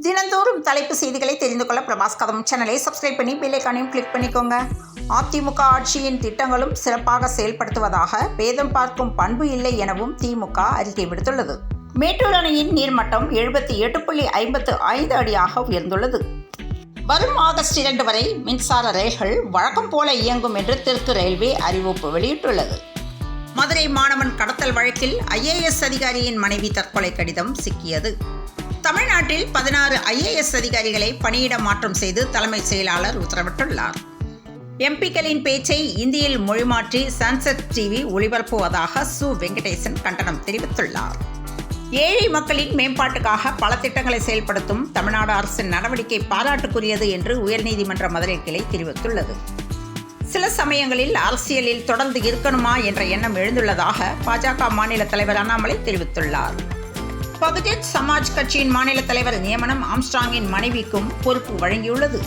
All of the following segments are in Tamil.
தினந்தோறும் தலைப்பு செய்திகளை தெரிந்து கொள்ள பிரபாஸ் கதம் சேனலை சப்ஸ்கிரைப் பண்ணி பெல்லைக்கானையும் கிளிக் பண்ணிக்கோங்க. அதிமுக ஆட்சியின் திட்டங்களும் சிறப்பாக செயல்படுத்துவதாக பேதம் பார்க்கும் பண்பு இல்லை எனவும் திமுக அறிக்கை விடுத்துள்ளது. மேட்டூர் அணையின் நீர்மட்டம் எழுபத்தி எட்டு புள்ளி ஐம்பத்து ஐந்து அடியாக உயர்ந்துள்ளது. வரும் ஆகஸ்ட் இரண்டு வரை மின்சார ரயில்கள் வழக்கம் போல இயங்கும் என்று தெற்கு ரயில்வே அறிவிப்பு வெளியிட்டுள்ளது. மதுரை மாணவன் கடத்தல் வழக்கில் ஐஏஎஸ் அதிகாரியின் மனைவி தற்கொலை கடிதம் சிக்கியது. தமிழ்நாட்டில் பதினாறு ஐஏஎஸ் அதிகாரிகளை பணியிட மாற்றம் செய்து தலைமைச் செயலாளர் உத்தரவிட்டுள்ளார். எம்பிக்களின் பேச்சை இந்தியில் மொழிமாற்றி சன்செட் டிவி ஒளிபரப்புவதாக சு. வெங்கடேசன் கண்டனம் தெரிவித்துள்ளார். ஏழை மக்களின் மேம்பாட்டுக்காக பல திட்டங்களை செயல்படுத்தும் தமிழ்நாடு அரசின் நடவடிக்கை பாராட்டுக்குரியது என்று உயர்நீதிமன்ற மதுரை கிளை தெரிவித்துள்ளது. சில சமயங்களில் அரசியலில் தொடர்ந்து இருக்கணுமா என்ற எண்ணம் எழுந்துள்ளதாக பாஜக மாநில தலைவர் அண்ணாமலை தெரிவித்துள்ளார். பகுஜன் சமாஜ் கட்சியின் மாநில தலைவர் நியமனம் ஆம்ஸ்டாங்கின் மனைவிக்கும் பொறுப்பு வழங்கியுள்ளது.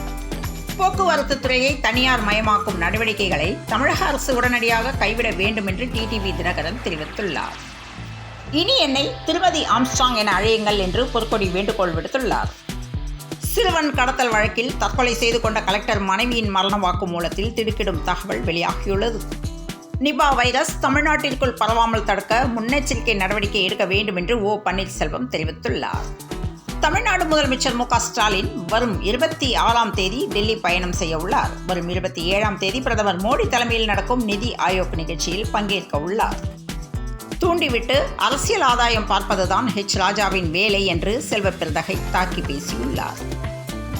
போக்குவரத்து துறையை தனியார் மயமாக்கும் நடவடிக்கைகளை தமிழக அரசு உடனடியாக கைவிட வேண்டும் என்று டிடிவி தினகரன் தெரிவித்துள்ளார். இனி என்னை திருமதி ஆம்ஸ்டாங் என அழையுங்கள் என்று பொற்கொடி வேண்டுகோள் விடுத்துள்ளார். சிறுவன் கடத்தல் வழக்கில் தற்கொலை செய்து கொண்ட கலெக்டர் மனைவியின் மரண வாக்குமூலத்தில் திடுக்கிடும் தகவல் வெளியாகியுள்ளது. நிபா வைரஸ் தமிழ்நாட்டிற்குள் பரவாமல் தடுக்க முன்னெச்சரிக்கை நடவடிக்கை எடுக்க வேண்டும் என்று ஓ. பன்னீர்செல்வம் தெரிவித்துள்ளார். தமிழ்நாடு முதலமைச்சர் மு. ஸ்டாலின் வரும் இருபத்தி ஆறாம் தேதி டெல்லி பயணம் செய்ய உள்ளார். வரும் இருபத்தி ஏழாம் தேதி பிரதமர் மோடி தலைமையில் நடக்கும் நிதி ஆயோக் நிகழ்ச்சியில் பங்கேற்க உள்ளார். தூண்டிவிட்டு அரசியல் ஆதாயம் பார்ப்பதுதான் ஹெச் ராஜாவின் வேலை என்று செல்வ தாக்கி பேசியுள்ளார்.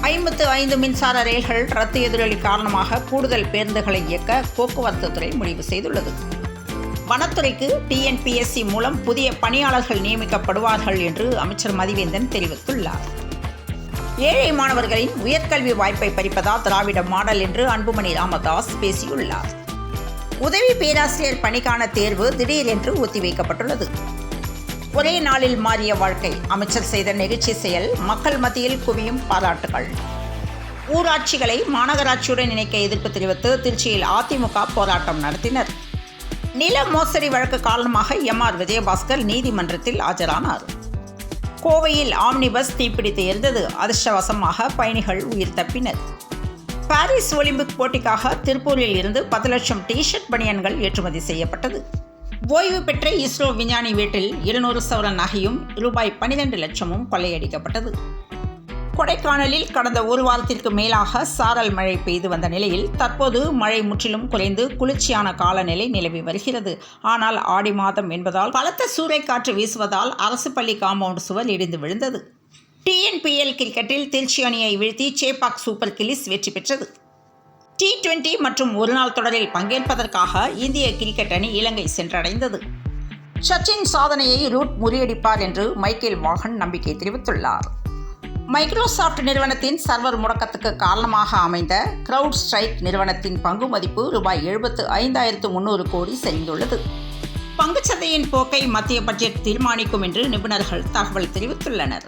ஐம்பத்து ஐந்து மின்சார ரயில்கள் ரத்து எதிரொலி காரணமாக கூடுதல் பேருந்துகளை இயக்க போக்குவரத்து துறை முடிவு செய்துள்ளது. வனத்துறைக்கு டிஎன்பிஎஸ்சி மூலம் புதிய பணியாளர்கள் நியமிக்கப்படுவார்கள் என்று அமைச்சர் மதிவேந்தன் தெரிவித்துள்ளார். ஏழை மாணவர்களின் உயர்கல்வி வாய்ப்பை பறிப்பதா திராவிட மாடல் என்று அன்புமணி ராமதாஸ் பேசியுள்ளார். உதவி பேராசிரியர் பணிக்கான தேர்வு திடீரென்று ஒத்திவைக்கப்பட்டுள்ளது. ஒரே நாளில் மாறிய வாழ்க்கை அமைச்சர் செய்த நெகிழ்ச்சி செயல் மக்கள் மத்தியில் குவியும் பாராட்டுகள். ஊராட்சிகளை மாநகராட்சியுடன் இணைக்க எதிர்ப்பு தெரிவித்து திருச்சியில் அதிமுக போராட்டம் நடத்தினர். நில மோசடி வழக்கு காரணமாக எம் ஆர் விஜயபாஸ்கர் நீதிமன்றத்தில் ஆஜரானார். கோவையில் ஆம்னி பஸ் தீப்பிடித்து எரிந்தது. அதிர்ஷ்டவசமாக பயணிகள் உயிர் தப்பினர். பாரிஸ் ஒலிம்பிக் போட்டிக்காக திருப்பூரில் இருந்து பத்து லட்சம் டி ஷர்ட் பனியன்கள் ஏற்றுமதி செய்யப்பட்டது. ஓய்வு பெற்ற இஸ்ரோ விஞ்ஞானி வீட்டில் இருநூறு சவர நகையும் ரூபாய் பனிரெண்டு லட்சமும் கொள்ளையடிக்கப்பட்டது. கொடைக்கானலில் கடந்த ஒரு வாரத்திற்கு மேலாக சாரல் மழை பெய்து வந்த நிலையில் தற்போது மழை முற்றிலும் குறைந்து குளிர்ச்சியான காலநிலை நிலவி வருகிறது. ஆனால் ஆடி மாதம் என்பதால் பலத்த சூறைக்காற்று வீசுவதால் அரசு பள்ளி காம்பவுண்ட் சுவர் இடிந்து விழுந்தது. டிஎன்பிஎல் கிரிக்கெட்டில் திருச்சி அணியை வீழ்த்தி சேபாக் சூப்பர் கில்லிஸ் வெற்றி பெற்றது. டி டுவெண்டி மற்றும் ஒருநாள் தொடரில் பங்கேற்பதற்காக இந்திய கிரிக்கெட் அணி இலங்கை சென்றடைந்தது. சச்சின் சாதனையை ரூட் முறியடிப்பார் என்று மைக்கேல் வாகன் நம்பிக்கை தெரிவித்துள்ளார். மைக்ரோசாஃப்ட் நிறுவனத்தின் சர்வர் முடக்கத்துக்கு காரணமாக அமைந்த கிரவுட் ஸ்ட்ரைக் நிறுவனத்தின் பங்கு மதிப்பு ரூபாய் எழுபத்து ஐந்தாயிரத்து முன்னூறு கோடி சரிந்துள்ளது பங்குச்சந்தையின் போக்கை மத்திய பட்ஜெட் தீர்மானிக்கும் என்று நிபுணர்கள் தகவல் தெரிவித்துள்ளனர்.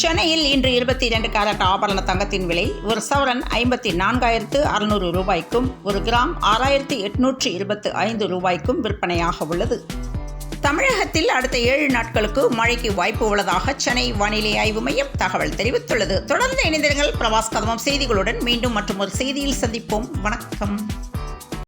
சென்னையில் இன்று இருபத்தி இரண்டு கேரட் ஆபரண தங்கத்தின் விலை ஒரு சவரன் ஐம்பத்தி நான்காயிரத்து அறுநூறு ரூபாய்க்கும் ஒரு கிராம் ஆறாயிரத்து எட்நூற்று இருபத்து ஐந்து ரூபாய்க்கும் விற்பனையாக உள்ளது. தமிழகத்தில் அடுத்த ஏழு நாட்களுக்கு மழைக்கு வாய்ப்பு உள்ளதாக சென்னை வானிலை ஆய்வு மையம் தகவல் தெரிவித்துள்ளது. தொடர்ந்து இணைந்திருங்கள் பிரவாஸ் கதமம் செய்திகளுடன் மீண்டும் மற்றும் ஒரு செய்தியில் சந்திப்போம். வணக்கம்.